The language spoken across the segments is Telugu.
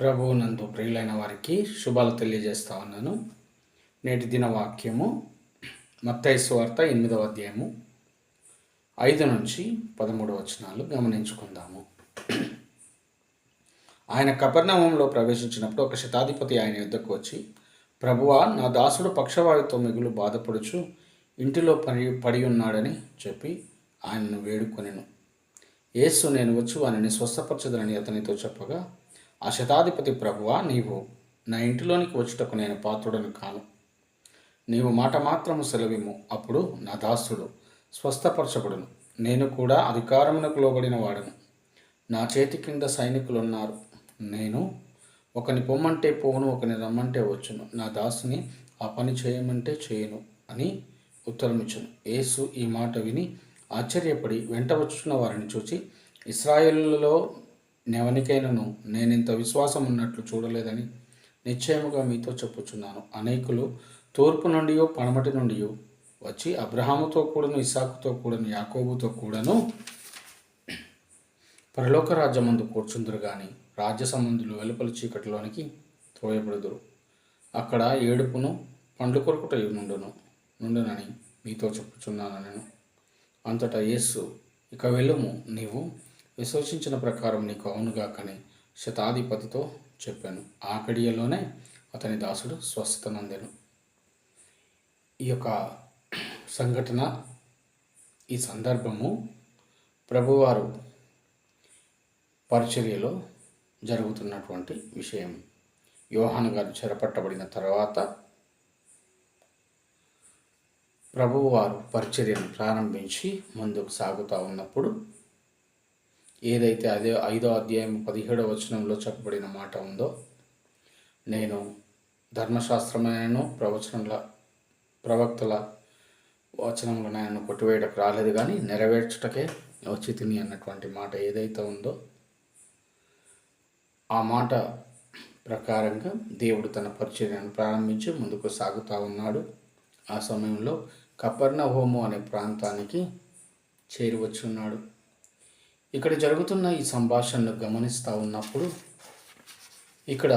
ప్రభువు నందు ప్రియులైన వారికి శుభాలు తెలియజేస్తా ఉన్నాను. నేటి దిన వాక్యము మత్తైసు వార్త ఎనిమిదవ అధ్యాయము ఐదు నుంచి పదమూడు వచనాలు గమనించుకుందాము. ఆయన కపర్ణవంలో ప్రవేశించినప్పుడు ఒక శతాధిపతి ఆయన యుద్ధకు వచ్చి ప్రభువా నా దాసుడు పక్షవాయుతో మిగులు బాధపడుచు ఇంటిలో పడి పడి ఉన్నాడని చెప్పి ఆయనను వేడుకొనెను. యేసు నేను వచ్చి వానిని స్వస్థపరచదనని అతనితో చెప్పగా ఆ శతాధిపతి ప్రభువా నీవు నా ఇంటిలోనికి వచ్చుటకు నేను పాత్రుడను కాను. నీవు మాట మాత్రము సెలవిము అప్పుడు నా దాసుడు స్వస్థపరచబడును. నేను కూడా అధికారమునకు లోబడిన వాడను. నా చేతి కింద సైనికులున్నారు. నేను ఒకని పొమ్మంటే పోను ఒకని రమ్మంటే వచ్చును. నా దాసుని ఆ పని చేయమంటే చేయను అని ఉత్తరమిచ్చును. యేసు ఈ మాట విని ఆశ్చర్యపడి వెంట వచ్చున్న వారిని చూచి ఇస్రాయేలులో నెవనికైనను నేనింత విశ్వాసం ఉన్నట్లు చూడలేదని నిశ్చయముగా మీతో చెప్పుచున్నాను. అనేకులు తూర్పు నుండియో పడమటి నుండియో వచ్చి అబ్రహాముతో కూడాను ఇసాకుతో కూడాను యాకోబుతో కూడాను పరలోక రాజ్యమందు కూర్చుందురు కానీ రాజ్య సంబంధులు వెలుపల చీకటిలోనికి త్రోయబడుదురు. అక్కడ ఏడుపును పండ్లు కొరకుట నుండును నుండునని మీతో చెప్పుచున్నాను నేను. అంతటా యేసు ఇక వెళ్ళము నీవు విశ్వసించిన ప్రకారం నీకు అవునుగాకని శతాధిపతితో చెప్పాను. ఆ అతని దాసుడు స్వస్థత నందెను. ఈ యొక్క సంఘటన ఈ సందర్భము ప్రభువారు పరిచర్యలో జరుగుతున్నటువంటి విషయం. యోహాను గారు చెరపట్టబడిన తర్వాత ప్రభువు వారు పరిచర్యను ప్రారంభించి ముందుకు సాగుతూ ఉన్నప్పుడు ఏదైతే అదే ఐదో అధ్యాయం పదిహేడో వచనంలో చెప్పబడిన మాట ఉందో నేను ధర్మశాస్త్రమైనను ప్రవచనల ప్రవక్తల వచనంలో నేను కొట్టివేయటకు రాలేదు కానీ నెరవేర్చుటకే వచ్చి తిని అన్నటువంటి మాట ఏదైతే ఉందో ఆ మాట ప్రకారంగా దేవుడు తన పరిచర్యను ప్రారంభించి ముందుకు సాగుతూ ఉన్నాడు. ఆ సమయంలో కపర్ణ హోము అనే ప్రాంతానికి చేరువచ్చున్నాడు ఇక్కడ జరుగుతున్న ఈ సంభాషణను గమనిస్తూ ఉన్నప్పుడు ఇక్కడ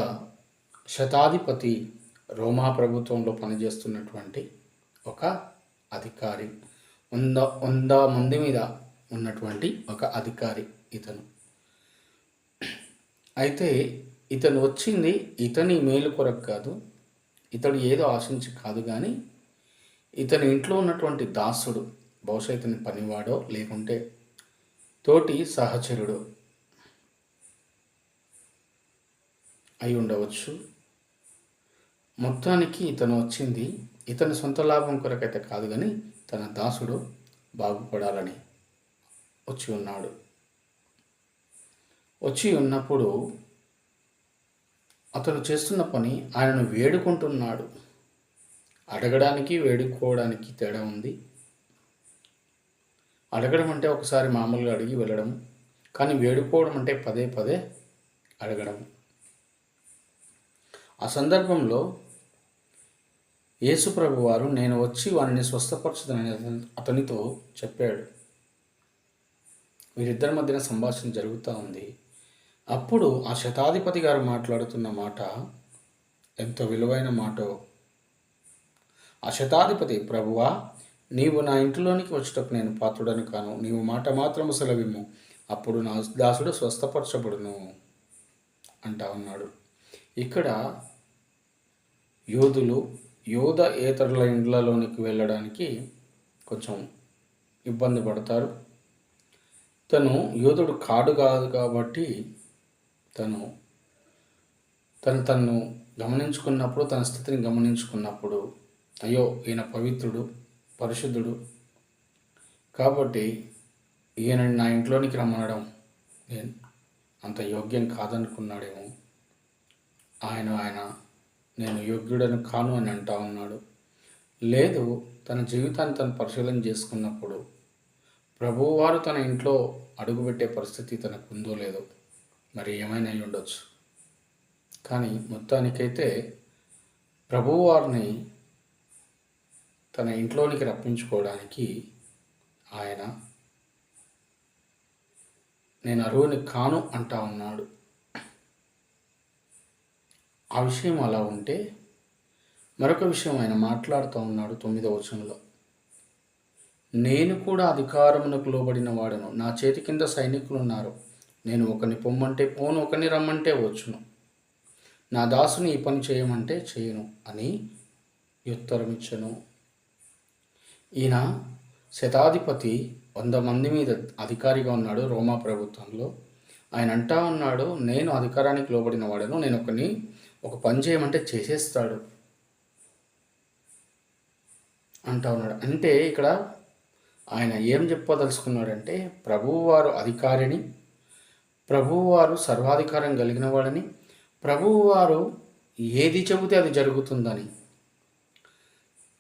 శతాధిపతి రోమా ప్రభుత్వంలో పనిచేస్తున్నటువంటి ఒక అధికారి వంద వంద మంది మీద ఉన్నటువంటి ఒక అధికారి ఇతను. అయితే ఇతను వచ్చింది ఇతని మేలు కొరకు కాదు ఇతడు ఏదో ఆశించి కాదు కానీ ఇతని ఇంట్లో ఉన్నటువంటి దాసుడు బహుశా ఇతని పనివాడో లేకుంటే తోటి సహచరుడు అయి ఉండవచ్చు. మొత్తానికి ఇతను వచ్చింది. ఇతని సొంత లాభం కొరకైతే కాదు కానీ తన దాసుడు బాగుపడాలని వచ్చి ఉన్నాడు. వచ్చి ఉన్నప్పుడు అతను చేస్తున్న పని ఆయనను వేడుకుంటున్నాడు. అడగడానికి వేడుకోవడానికి తేడా ఉంది. అడగడం అంటే ఒకసారి మామూలుగా అడిగి వెళ్ళడం కానీ వేడుకోవడం అంటే పదే పదే అడగడం. ఆ సందర్భంలో యేసుప్రభు వారు నేను వచ్చి వారిని స్వస్థపరచుదని అతనితో చెప్పాడు. వీరిద్దరి మధ్యన సంభాషణ జరుగుతూ ఉంది. అప్పుడు ఆ శతాధిపతి గారు మాట్లాడుతున్న మాట ఎంత విలువైన మాటో. ఆ శతాధిపతి ప్రభువా నీవు నా ఇంటిలోనికి వచ్చేటప్పుడు నేను పాత్రుడని కాను. నీవు మాట మాత్రము సెలవిమ్ము. అప్పుడు నా దాసుడు స్వస్థపరచబడును అంటా ఉన్నాడు. ఇక్కడ యోధులు యోధ ఏతరుల ఇండ్లలోనికి వెళ్ళడానికి కొంచెం ఇబ్బంది పడతారు. తను యోధుడు కాడు కాదు కాబట్టి తను తను తను గమనించుకున్నప్పుడు తన స్థితిని గమనించుకున్నప్పుడు అయ్యో ఈయన పవిత్రుడు పరిశుద్ధుడు. కాబట్టి ఈయన నా ఇంట్లోనికి రమ్మనడం నేను అంత యోగ్యం కాదనుకున్నాడేమో. ఆయన ఆయన నేను యోగ్యుడను కాను అని అంటా ఉన్నాడు. లేదు తన జీవితాన్ని తను పరిశీలన చేసుకున్నప్పుడు ప్రభువారు తన ఇంట్లో అడుగుపెట్టే పరిస్థితి తనకు ఉందో లేదో మరి ఏమైనా అయి ఉండొచ్చు కానీ మొత్తానికైతే ప్రభువారిని తన ఇంట్లోనికి రప్పించుకోవడానికి ఆయన నేను అరువుని కాను అంటా ఉన్నాడు. ఆ విషయం అలా ఉంటే మరొక విషయం ఆయన మాట్లాడుతూ ఉన్నాడు తొమ్మిదవ వచనంలో. నేను కూడా అధికారమునకు లోబడిన వాడను. నా చేతి కింద సైనికులు ఉన్నారు. నేను ఒకరిని పొమ్మంటే పోను ఒకరిని రమ్మంటే వచ్చును. నా దాసుని ఈ పని చేయమంటే చేయను అని ఉత్తరం ఇచ్చను. ఈయన శతాధిపతి వంద మంది మీద అధికారిగా ఉన్నాడు రోమా ప్రభుత్వంలో. ఆయన అంటా ఉన్నాడు నేను అధికారానికి లోబడిన వాడను నేను ఒకని ఒక పని చేయమంటే చేసేస్తాడు. అంటా ఉన్నాడు. అంటే ఇక్కడ ఆయన ఏం చెప్పదలుచుకున్నాడంటే ప్రభువువారు అధికారిని ప్రభువువారు సర్వాధికారం కలిగిన వాడని ప్రభువువారు ఏది చెబితే అది జరుగుతుందని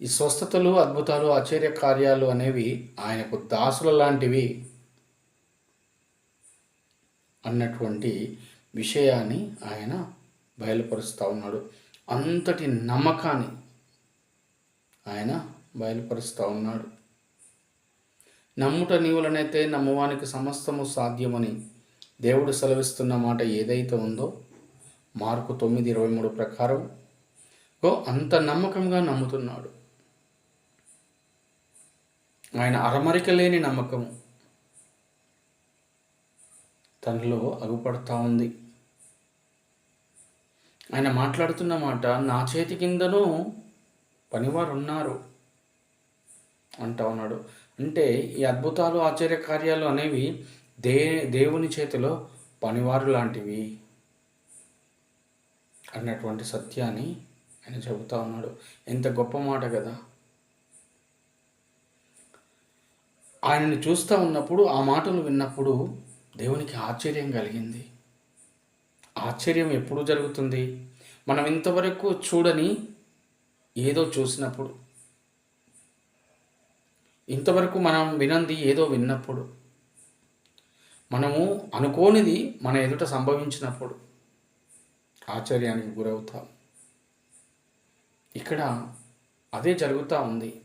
ఈ స్వస్థతలు అద్భుతాలు ఆశ్చర్య కార్యాలు అనేవి ఆయనకు దాసుల లాంటివి అన్నటువంటి విషయాన్ని ఆయన బయలుపరుస్తూ ఉన్నాడు. అంతటి నమ్మకాన్ని ఆయన బయలుపరుస్తూ ఉన్నాడు. నమ్ముట నీవులనైతే నమ్మువానికి సమస్తము సాధ్యమని దేవుడు సెలవిస్తున్న మాట ఏదైతే ఉందో మార్కు తొమ్మిది ఇరవై మూడు ప్రకారం ఓ అంత నమ్మకంగా నమ్ముతున్నాడు. ఆయన అరమరిక లేని నమ్మకం తనలో అగుపడతా ఉంది. ఆయన మాట్లాడుతున్న మాట నా చేతి కిందనూ పనివారు ఉన్నారు అంటా ఉన్నాడు. అంటే ఈ అద్భుతాలు ఆశ్చర్య కార్యాలు అనేవి దే దేవుని చేతిలో పనివారు లాంటివి అన్నటువంటి సత్యాన్ని ఆయన చెబుతా ఉన్నాడు. ఎంత గొప్ప మాట కదా! ఆయనని చూస్తూ ఉన్నప్పుడు ఆ మాటలు విన్నప్పుడు దేవునికి ఆశ్చర్యం కలిగింది. ఆశ్చర్యం ఎప్పుడు జరుగుతుంది? మనం ఇంతవరకు చూడని ఏదో చూసినప్పుడు. ఇంతవరకు మనం వినంది ఏదో విన్నప్పుడు. మనము అనుకోనిది మన ఎదుట సంభవించినప్పుడు ఆశ్చర్యానికి గురవుతాం. ఇక్కడ అదే జరుగుతూ ఉంది.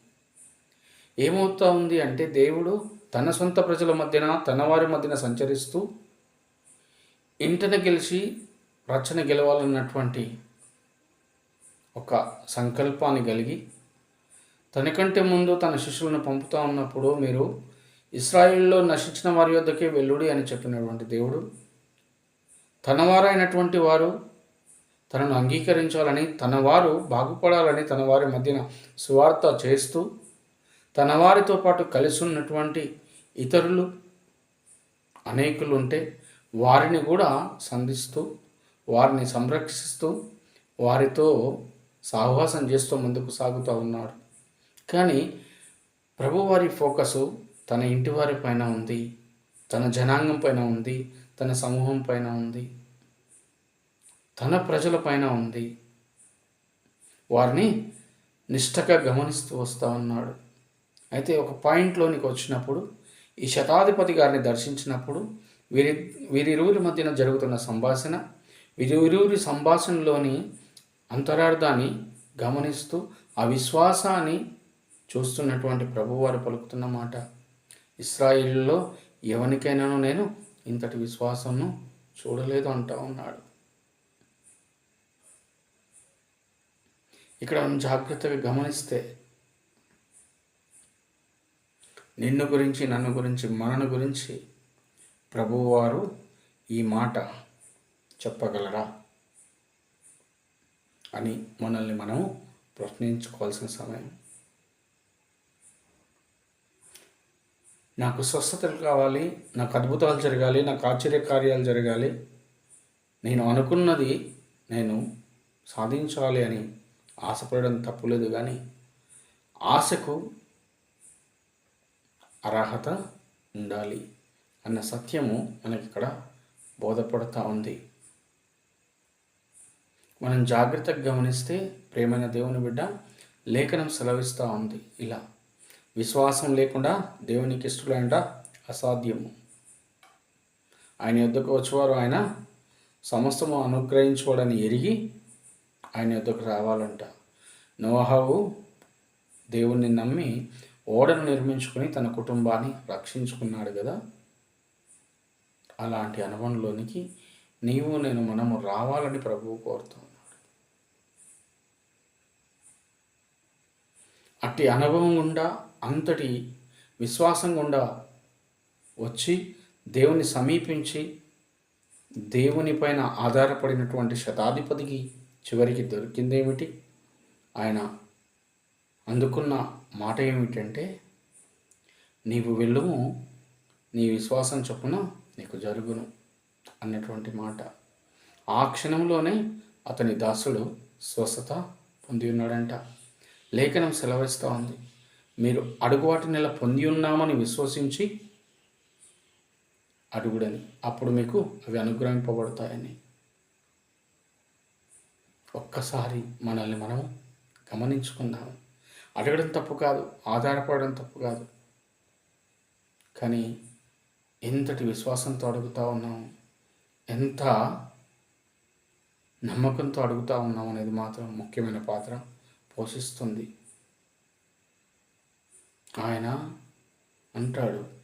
ఏమవుతా ఉంది అంటే దేవుడు తన సొంత ప్రజల మధ్యన తన వారి మధ్యన సంచరిస్తూ ఇంటన గెలిచి రచన గెలవాలన్నటువంటి ఒక సంకల్పాన్ని కలిగి తనకంటే ముందు తన శిష్యులను పంపుతా ఉన్నప్పుడు మీరు ఇస్రాయిల్లో నశించిన వారి వద్దకే వెల్లుడి అని చెప్పినటువంటి దేవుడు తన వారైనటువంటి వారు తనను అంగీకరించాలని తన వారు బాగుపడాలని తన వారి మధ్యన సువార్త చేస్తూ తన వారితో పాటు కలిసి ఉన్నటువంటి ఇతరులు అనేకులు ఉంటే వారిని కూడా సంధిస్తూ వారిని సంరక్షిస్తూ వారితో సాహసం చేస్తూ ముందుకు సాగుతూ ఉన్నాడు. కానీ ప్రభువారి ఫోకసు తన ఇంటి వారి పైన ఉంది తన జనాంగం పైన ఉంది తన సమూహం పైన ఉంది తన ప్రజల పైన ఉంది. వారిని నిష్టగా గమనిస్తూ వస్తూ ఉన్నాడు. అయితే ఒక పాయింట్లోనికి వచ్చినప్పుడు ఈ శతాధిపతి గారిని దర్శించినప్పుడు వీరి వీరిరువురి మధ్యన జరుగుతున్న సంభాషణ వీరిరువురి సంభాషణలోని అంతరార్థాన్ని గమనిస్తూ ఆ విశ్వాసాన్ని చూస్తున్నటువంటి ప్రభువారు పలుకుతున్న మాట ఇస్రాయిల్లో ఎవరికైనాను నేను ఇంతటి విశ్వాసంను చూడలేదు అంటా ఉన్నాడు. ఇక్కడ మనం జాగ్రత్తగా గమనిస్తే నిన్ను గురించి నన్ను గురించి మనను గురించి ప్రభువారు ఈ మాట చెప్పగలరా అని మనల్ని మనం ప్రశ్నించుకోవాల్సిన సమయం. నాకు స్వస్థతలు కావాలి నాకు అద్భుతాలు జరగాలి నాకు ఆశ్చర్యకార్యాలు జరగాలి. నేను అనుకున్నది నేను సాధించాలి అని ఆశపడడం తప్పులేదు కానీ ఆశకు అర్హత ఉండాలి అన్న సత్యము మనకి ఇక్కడ బోధపడుతూ ఉంది. మనం జాగ్రత్తగా గమనిస్తే ప్రేమైన దేవుని బిడ్డ లేఖనం సెలవిస్తూ ఉంది. ఇలా విశ్వాసం లేకుండా దేవునికి ఇష్టలేంట అసాధ్యము. ఆయన యుద్ధకు వచ్చేవారు ఆయన సమస్తము అనుగ్రహించుకోవడని ఎరిగి ఆయన యుద్ధకు రావాలంట. నోహావు దేవుణ్ణి నమ్మి ఓడను నిర్మించుకుని తన కుటుంబాన్ని రక్షించుకున్నాడు కదా? అలాంటి అనుభవంలోనికి నీవు నేను మనము రావాలని ప్రభువు కోరుతున్నాడు. అట్టి అనుభవం గుండా అంతటి విశ్వాసం గుండా వచ్చి దేవుని సమీపించి దేవుని పైన ఆధారపడినటువంటి శతాధిపతికి చివరికి దొరికిందేమిటి? ఆయన అందుకున్న మాట ఏమిటంటే నీవు వెళ్ళుము నీ విశ్వాసం చొప్పున నీకు జరుగును అన్నటువంటి మాట. ఆ క్షణంలోనే అతని దాసుడు స్వస్థత పొంది ఉన్నాడంట. లేఖనం సెలవిస్తూ ఉంది. మీరు అడుగు వాటిని పొంది ఉన్నామని విశ్వసించి అడుగుడని. అప్పుడు మీకు అవి అనుగ్రహింపబడతాయని. ఒక్కసారి మనల్ని మనం గమనించుకుందాము అడగడం తప్పు కాదు ఆధారపడడం తప్పు కాదు. కానీ ఎంతటి విశ్వాసంతో అడుగుతూ ఉన్నాం ఎంత నమ్మకంతో అడుగుతూ ఉన్నాం అనేది మాత్రం ముఖ్యమైన పాత్ర పోషిస్తుంది. ఆయన అంటాడు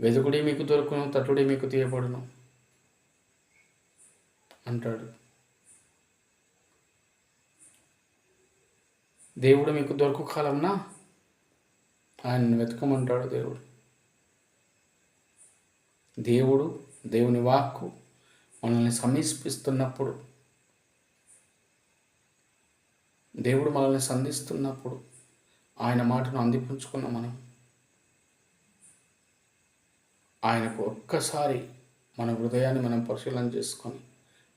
వెదుకుడి మీకు దొరుకును తట్టుడి మీకు తీయబడును అంటాడు. దేవుడు మీకు దొరకు కాలంనా ఆయన్ని వెతకమంటాడు దేవుడు. దేవుడు దేవుని వాక్కు మనల్ని సమీపిస్తున్నప్పుడు దేవుడు మనల్ని సంధిస్తున్నప్పుడు ఆయన మాటను అందిపుంచుకున్న మనం. ఆయనకు ఒక్కసారి మన హృదయాన్ని మనం పరిశీలన చేసుకొని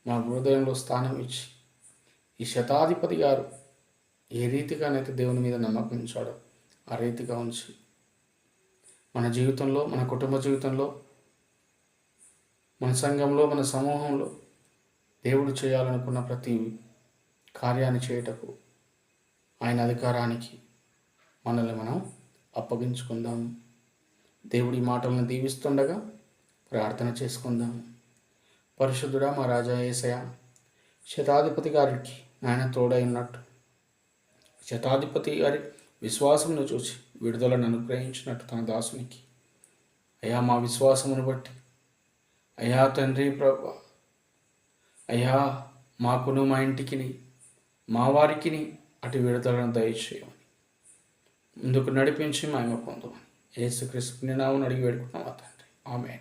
మన హృదయంలో స్థానం ఇచ్చి ఈ శతాధిపతి గారు ఏ రీతిగానైతే దేవుని మీద నమ్మకం ఉంచాడో ఆ రీతిగా ఉంచి. మన జీవితంలో మన కుటుంబ జీవితంలో మన సంఘంలో మన సమూహంలో దేవుడు చేయాలనుకున్న ప్రతి కార్యాన్ని చేయటకు ఆయన అధికారానికి మనల్ని మనం అప్పగించుకుందాం. దేవుడి మాటలను దీవిస్తుండగా ప్రార్థన చేసుకుందాం. పరిశుద్ధుడా మా రాజా ఏసయ శతాధిపతి గారికి ఆయన తోడై ఉన్నట్టు శతాధిపతి గారి విశ్వాసమును చూసి విడుదలను అనుగ్రహించినట్టు తన దాసునికి. అయ్యా మా విశ్వాసమును బట్టి. అయ్యా తండ్రి ప్రభు. అయ్యా మాకును మా ఇంటికిని మా వారికిని అటు విడుదలను దయచేయమని. ముందుకు నడిపించి మేము పొందమని ఏసుక్రీస్తు నామని అడిగి వేడుకుంటున్నాం తండ్రి. ఆమె